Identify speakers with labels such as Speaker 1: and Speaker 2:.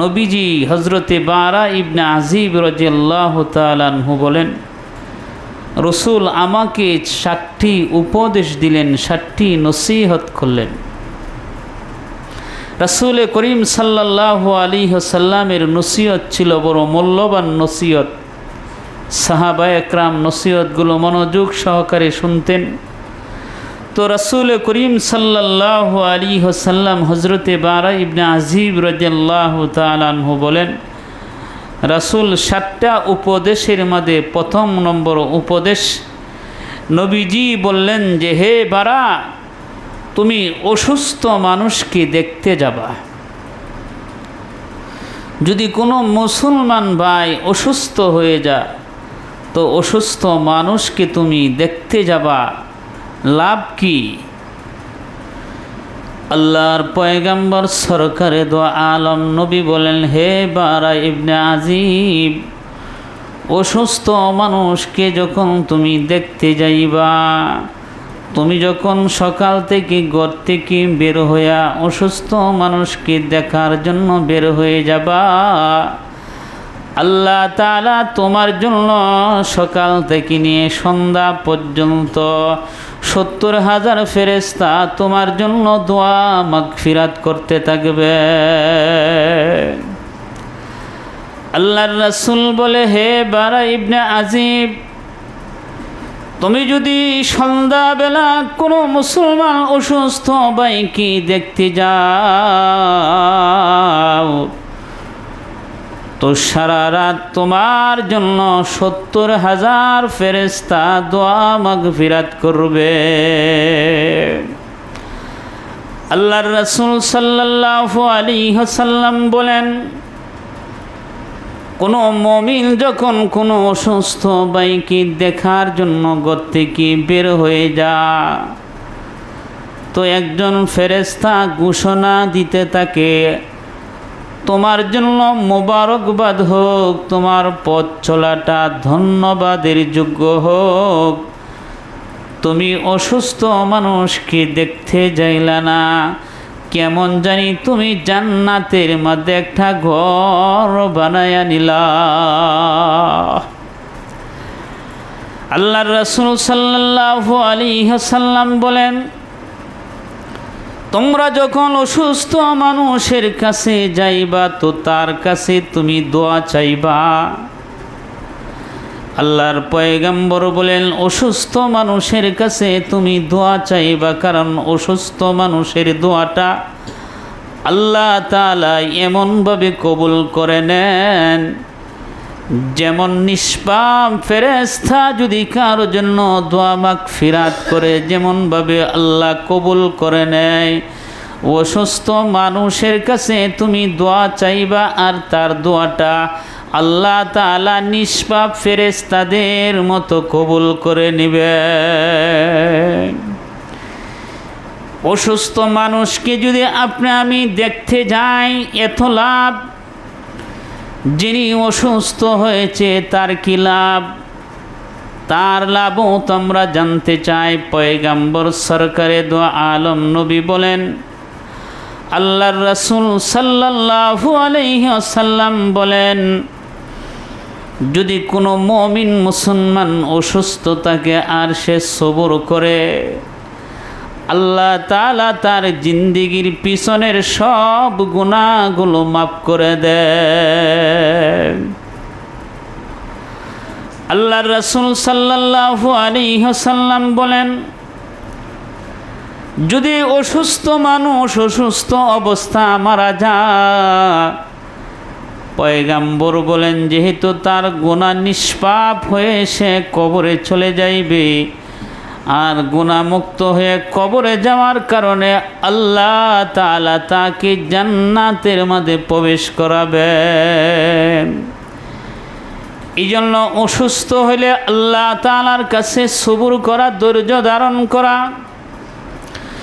Speaker 1: নবীজি হজরতে বারা ইবনে আজিব রাজিয়াল্লাহ তালানহু বলেন, রসুল আমাকে ষাটটি উপদেশ দিলেন, ষাটটি নসিহত করলেন। রাসুল করিম সাল্লাহ আলী সাল্লামের নসিহত ছিল বড় মূল্যবান নসিহত। সাহাবা একরাম নসিহতগুলো মনোযোগ সহকারে শুনতেন। তো রাসুল করিম সাল্লাহ আলী সাল্লাম হজরতে বারা ইবনে আজিব রাজ্লাহ তালানহু বলেন, রাসুল সাতটা উপদেশের মধ্যে প্রথম নম্বর উপদেশ নবীজি বললেন যে, হে বারা, তুমি অসুস্থ মানুষকে দেখতে যাবা। যদি কোনো মুসলমান ভাই অসুস্থ হয়ে যা তো অসুস্থ মানুষকে তুমি দেখতে যাবা। লাভ কি? আল্লাহর পয়গাম্বর সরকারে দোয়া আলম নবী বলেন, হে বারা ইবনে আজিব, অসুস্থ মানুষকে যখন তুমি দেখতে যাইবা, তুমি যখন সকাল থেকে ঘর থেকে বের হইয়া অসুস্থ মানুষকে দেখার জন্য বের হয়ে যাবা, আল্লাহ তালা তোমার জন্য সকাল থেকে নিয়ে সন্ধ্যা পর্যন্ত সত্তর হাজার ফেরেস্তা তোমার জন্য দোয়া মাগফিরাত করতে থাকবে। আল্লাহর রাসুল বলে, হে বারা ইবনে আজিব, তুমি যদি সন্ধ্যাবেলা কোনো মুসলমান অসুস্থ বাইকি দেখতে যাও? তো সারা রাত তোমার জন্য সত্তর হাজার ফেরেস্তা দোয়া মাগফিরাত করবে। আল্লাহর রসুল সাল্লাহ আলী হাসাল্লাম বলেন, কোনো মমিন যখন কোনো অসুস্থ বাইকে দেখার জন্য ঘর থেকে বের হয়ে যা তো একজন ফেরেস্তা ঘোষণা দিতে থাকে তোমার জন্য মোবারকবাদ হোক, তোমার পথ চলাটা ধন্যবাদের যোগ্য হোক। তুমি অসুস্থ মানুষকে দেখতে যাইলা না, কেমন জানি তুমি জান্নাতের মধ্যে একটা ঘর বানায়া নিলা। আল্লাহ রসুল সাল্লাহ আলী হাসাল্লাম বলেন তোমরা যখন অসুস্থ মানুষের কাছে যাইবা, তো তার কাছে তুমি দোয়া চাইবা। আল্লাহর পয়গাম্বর বলেন, অসুস্থ মানুষের কাছে তুমি দোয়া চাইবা, কারণ অসুস্থ মানুষের দোয়াটা আল্লাহ তালা এমনভাবে কবুল করে নেন। যেমন নিষ্পাপ ফেরেস্তা যদি কারোর জন্য দোয়া মাক ফিরাত করে, যেমনভাবে আল্লাহ কবুল করে নেয়, অসুস্থ মানুষের কাছে তুমি দোয়া চাইবা আর তার দোয়াটা আল্লাহ তালা নিষ্পাপ ফেরেস্তাদের মতো কবুল করে নিবে। অসুস্থ মানুষকে যদি আপনি আমি দেখতে যাই, এত লাভ যিনি অসুস্থ হয়েছে, তার কি লাভ? তার লাভও তোমরা জানতে চাই। পয়গাম্বর সরকারে দোয়া আলম নবী বলেন, আল্লাহর রসুল সাল্লাহু আলহ্লাম বলেন, যদি কোনো মমিন মুসলমান অসুস্থ থাকে, আর সে সবর করে আল্লাহ তালা তার জিন্দিগির পিছনের সব গুণাগুলো মাফ করে দেয় আল্লাহ রসুল সাল্লাহু আলী হাসাল্লাম বলেন, যদি অসুস্থ মানুষ অসুস্থ অবস্থা মারা যায়, পয়গাম্বর বলেন, যেহেতু তার গুণা নিষ্পাপ হয়ে সে কবরে চলে যাইবে আর গুণামুক্ত হয়ে কবরে যাওয়ার কারণে আল্লাহ তালা তাকে জান্নাতের মাঝে প্রবেশ করাবে এই জন্য অসুস্থ হলে আল্লাহ তালার কাছে সবুর করা, ধৈর্য ধারণ করা